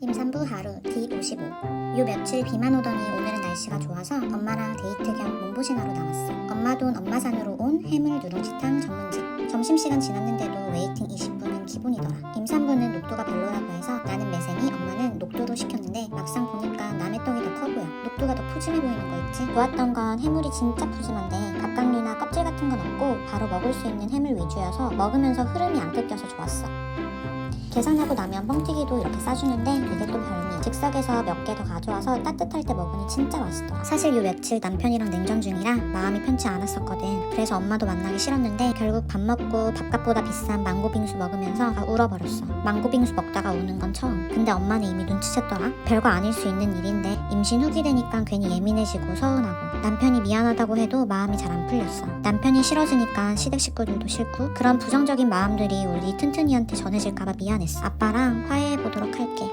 임산부 하루 D55 요 며칠 비만 오더니 오늘은 날씨가 좋아서 엄마랑 데이트 겸 몸보신하러 나왔어. 엄마 돈 엄마 산으로 온 해물 누룽지탕 전문집. 점심시간 지났는데도 웨이팅 20분은 기본이더라. 임산부는 녹두가 별로라고 해서 나는 매생이 엄마는 녹두로 시켰는데 막상 보니까 남의 떡이 더 커 보여. 녹두가 더 푸짐해 보이는 거 있지? 좋았던 건 해물이 진짜 푸짐한데 각각류나 껍질 같은 건 없고 바로 먹을 수 있는 해물 위주여서 먹으면서 흐름이 안 끊겨서 좋았어 계산하고 나면 뻥튀기도 이렇게 싸주는데 그게 또 별미 즉석에서 몇 개 더 가져와서 따뜻할 때 먹으니 진짜 맛있더라. 사실 요 며칠 남편이랑 냉전 중이라 마음이 편치 않았었거든. 그래서 엄마도 만나기 싫었는데 결국 밥 먹고 밥값보다 비싼 망고 빙수 먹으면서 다 울어버렸어. 망고 빙수 먹다가 우는 건 처음. 근데 엄마는 이미 눈치챘더라. 별거 아닐 수 있는 일인데 임신 후기 되니까 괜히 예민해지고 서운하고. 남편이 미안하다고 해도 마음이 잘 안 풀렸어. 남편이 싫어지니까 시댁 식구들도 싫고 그런 부정적인 마음들이 우리 튼튼이한테 전해질까봐 미안했어. 아빠랑 화해해보도록 할게